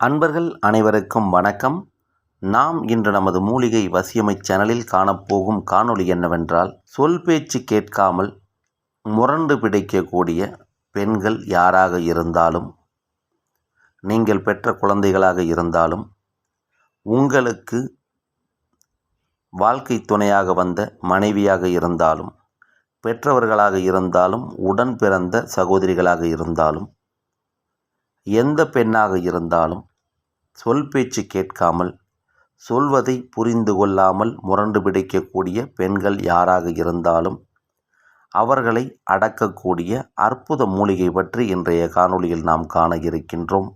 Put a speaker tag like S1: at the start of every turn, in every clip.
S1: அன்பர்கள் அனைவருக்கும் வணக்கம். நாம் இன்று நமது மூலிகை வசியமை சேனலில் காணப்போகும் காணொளி என்னவென்றால் சொல் பேச்சு கேட்காமல் முரண்டு பிடிக்கக்கூடிய பெண்கள் யாராக இருந்தாலும் நீங்கள் பெற்ற குழந்தைகளாக இருந்தாலும் உங்களுக்கு வாழ்க்கை துணையாக வந்த மனைவியாக இருந்தாலும் பெற்றவர்களாக இருந்தாலும் உடன் பிறந்த சகோதரிகளாக இருந்தாலும் எந்த பெண்ணாக இருந்தாலும் சொல் பேச்சு கேட்காமல் சொல்வதை புரிந்து கொள்ளாமல் முரண்டு பிடிக்கக்கூடிய பெண்கள் யாராக இருந்தாலும் அவர்களை அடக்கக்கூடிய அற்புத மூலிகை பற்றி இன்றைய காணொளியில் நாம் காண இருக்கின்றோம்.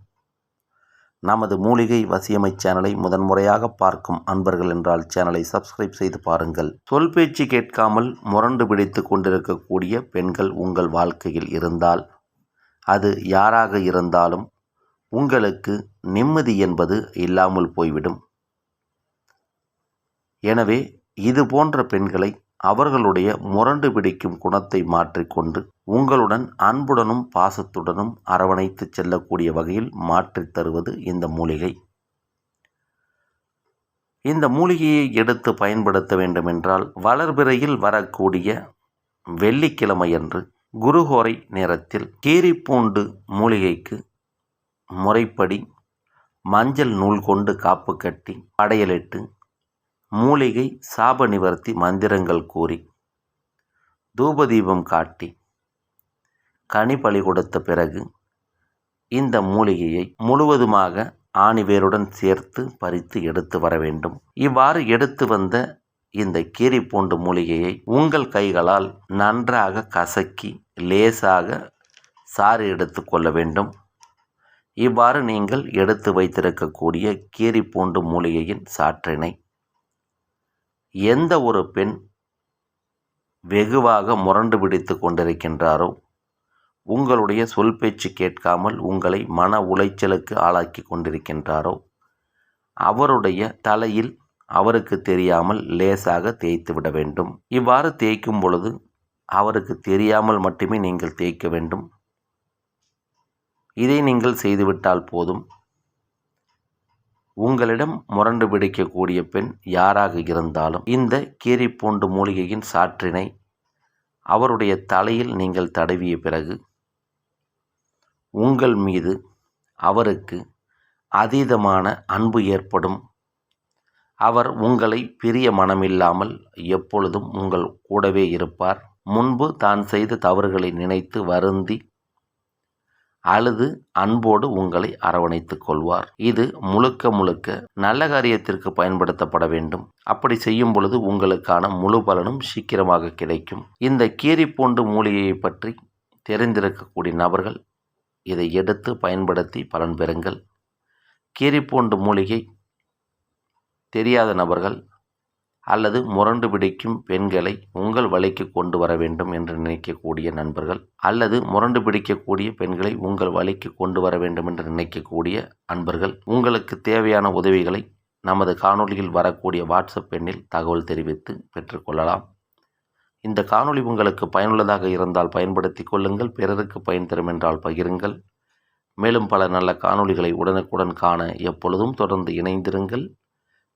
S1: நமது மூலிகை வசியமை சேனலை முதன்முறையாக பார்க்கும் அன்பர்கள் என்றால் சேனலை சப்ஸ்கிரைப் செய்து பாருங்கள். சொல் பேச்சு கேட்காமல் முரண்டு பிடித்து கொண்டிருக்கக்கூடிய பெண்கள் உங்கள் வாழ்க்கையில் இருந்தால் அது யாராக இருந்தாலும் உங்களுக்கு நிம்மதி என்பது இல்லாமல் போய்விடும். எனவே இது போன்ற பெண்களை அவர்களுடைய முரண்டு பிடிக்கும் குணத்தை மாற்றிக்கொண்டு உங்களுடன் அன்புடனும் பாசத்துடனும் அரவணைத்து செல்லக்கூடிய வகையில் மாற்றித் தருவது இந்த மூலிகை. இந்த மூலிகையை எடுத்து பயன்படுத்த வேண்டுமென்றால் வளர்பிறையில் வரக்கூடிய வெள்ளிக்கிழமையன்று குருஹோரை நேரத்தில் கீரிப்பூண்டு மூலிகைக்கு முறைப்படி மஞ்சள் நூல் கொண்டு காப்பு கட்டி படையலிட்டு மூலிகை சாப நிவர்த்தி மந்திரங்கள் கூறி தூபதீபம் காட்டி கனி பழி கொடுத்த பிறகு இந்த மூலிகையை முழுவதுமாக ஆணிவேருடன் சேர்த்து பறித்து எடுத்து வர வேண்டும். இவ்வாறு எடுத்து வந்த இந்த கீரிப்பூண்டு மூலிகையை உங்கள் கைகளால் நன்றாக கசக்கி லேசாக சாறு எடுத்து கொள்ள வேண்டும். இவ்வாறு நீங்கள் எடுத்து வைத்திருக்கக்கூடிய கீரிப்பூண்டு மூலிகையின் சாற்றினை எந்த ஒரு பெண் வெகுவாக முரண்டு பிடித்து கொண்டிருக்கின்றாரோ உங்களுடைய சொல் பேச்சு கேட்காமல் உங்களை மன உளைச்சலுக்கு ஆளாக்கி கொண்டிருக்கின்றாரோ அவருடைய தலையில் அவருக்கு தெரியாமல் லேசாக தேய்த்து விட வேண்டும். இவ்வாறு தேய்க்கும் பொழுது அவருக்கு தெரியாமல் மட்டுமே நீங்கள் தேய்க்க வேண்டும். இதை நீங்கள் செய்துவிட்டால் போதும். உங்களிடம் முரண்டு பிடிக்கக்கூடிய பெண் யாராக இருந்தாலும் இந்த கீரிப்பூண்டு மூலிகையின் சாற்றினை அவருடைய தலையில் நீங்கள் தடவிய பிறகு உங்கள் மீது அவருக்கு அதீதமான அன்பு ஏற்படும் அவர் உங்களை பிரிய மனமில்லாமல் எப்பொழுதும் உங்கள் கூடவே இருப்பார். முன்பு தான் செய்த தவறுகளை நினைத்து வருந்தி அழுது அன்போடு உங்களை அரவணைத்துக் கொள்வார். இது முழுக்க முழுக்க நல்ல காரியத்திற்கு பயன்படுத்தப்பட வேண்டும். அப்படி செய்யும் பொழுது உங்களுக்கான முழு பலனும் சீக்கிரமாக கிடைக்கும். இந்த கீரிப்பூண்டு மூலிகையை பற்றி தெரிந்திருக்கக்கூடிய நபர்கள் இதை எடுத்து பயன்படுத்தி பலன் பெறுங்கள். கீரிப்பூண்டு மூலிகை தெரியாத நபர்கள் அல்லது முரண்டு பிடிக்கும் பெண்களை உங்கள் வழிக்கு கொண்டு வர வேண்டும் என்று நினைக்கக்கூடிய நண்பர்கள் அல்லது முரண்டு பிடிக்கக்கூடிய பெண்களை உங்கள் வழிக்கு கொண்டு வர வேண்டும் என்று நினைக்கக்கூடிய அன்பர்கள் உங்களுக்கு தேவையான உதவிகளை நமது காணொலியில் வரக்கூடிய வாட்ஸ்அப் எண்ணில் தகவல் தெரிவித்து பெற்றுக்கொள்ளலாம் இந்த காணொளி உங்களுக்கு பயனுள்ளதாக இருந்தால் பயன்படுத்தி கொள்ளுங்கள் பிறருக்கு பயன் தரும் என்றால் பகிருங்கள். மேலும் பல நல்ல காணொளிகளை உடனுக்குடன் காண எப்பொழுதும் தொடர்ந்து இணைந்திருங்கள்.